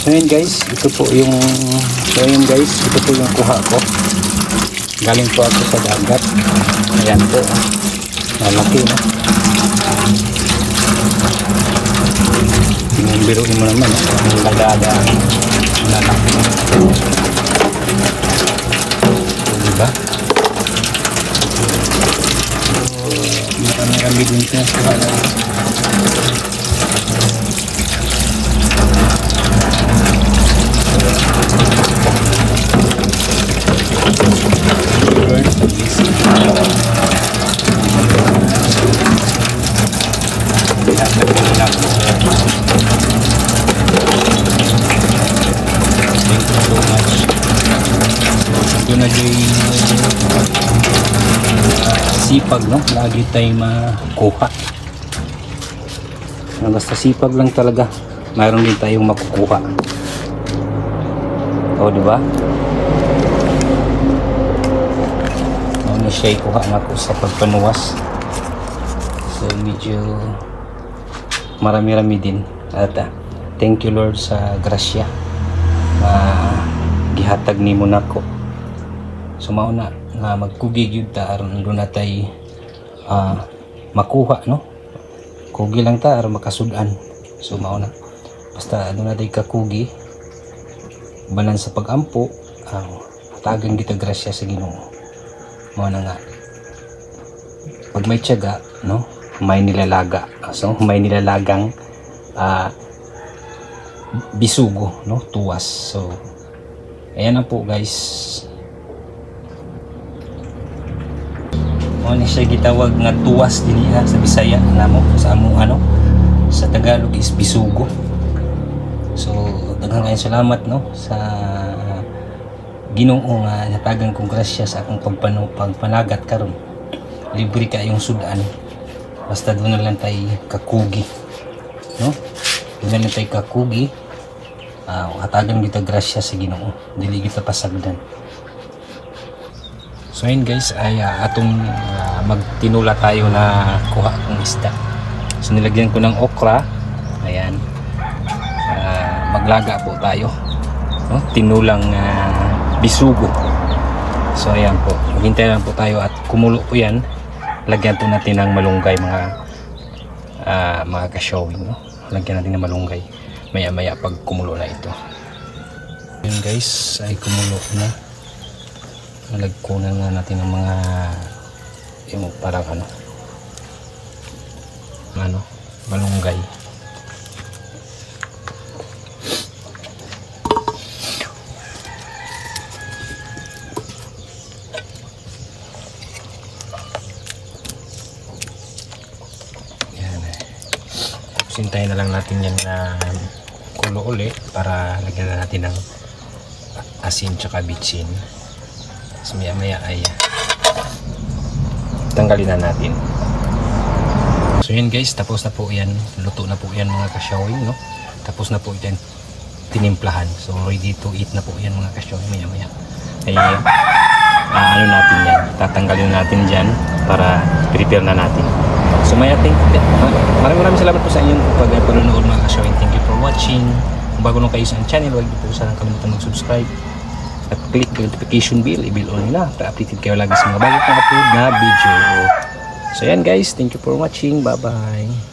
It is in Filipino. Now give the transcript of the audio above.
So yun guys, ito po yung so yun guys, ito po yung kuha ko. Galing po ako sa dagat. Ayan po. Malaki no. Tingnan biruin mo naman. Ang lagada. Lalaki. So, diba? So, marami-rami din siya. Kuha na. Lord, please. Thank you so much. Na din sipag, no? Lagi tayo makuha. Ah, Basta sipag lang talaga. Mayroon din tayong makukuha. O, di ba? Ano siya ikuha ko sa pagpanuwas. So, medyo marami-rami din. At ah, thank you Lord sa grasya na gihatag nimo nako. So mauna nga magkugig yun ta aron doon natay ah, makuha no. Kugi lang ta aron makasudan. So mauna basta doon natay kakugi banan sa pagampo ang hatagan kita grasya sa Ginoo. Mao na nga pag may tiyaga, no, may nilalaga. So, may nilalagang ah, bisugo, no, tuwas. So, ayan na po guys. Mo ni siya gitawag nga tuwas din niya sa Bisaya namo sa amo ano sa Tagalog is bisugo. So, daghang kayong salamat no sa Ginoo nga natagan kong grasya sa akong pagpano pagpanagat karon. Libre ka yung sudan. Basta doon na lang tayo kakugi no? Doon na lang tayo kakugi. Uh, hatagan kita grasya sa ginoo. Dili kita pasagdan so yun guys ay ah, atong ah, magtinula tayo na kuha kong isda. So nilagyan ko ng okra. Ayan. Ah, maglaga po tayo. No? tinulang ah, bisugo. So ayan po. Maghintay lang po tayo at kumulo po yan. Lagyan po natin ng malunggay mga ah, mga ka-showing no? lagyan natin ng malunggay. Maya maya pag kumulo na ito. Yun guys ay kumulo na nalagkunan na natin ng mga yung parang ano ano malunggay Yan. Tapos hintayin na lang natin yan na kulo uli para lagyan na natin ng asin tsaka bitsin. Tapos maya maya ay tanggalin na natin. So yan guys, tapos na po yan. Luto na po yan mga kasyawing, no? Tapos na po yan tinimplahan. So ready to eat na po yan mga kasyawing maya maya. Ay, ah, ano natin yan. Tatanggalin natin dyan para prepare na natin. So may ating maraming maraming salamat po sa inyong pag panonood mga ka-showing. Thank you for watching. Kung bago nung kayo sa channel, huwag niyo po sana kalimutan mag-subscribe at click the notification bell, i-bill on nila para updated kayo lagi sa mga bago kong upload na video. So yan guys, thank you for watching. Bye-bye.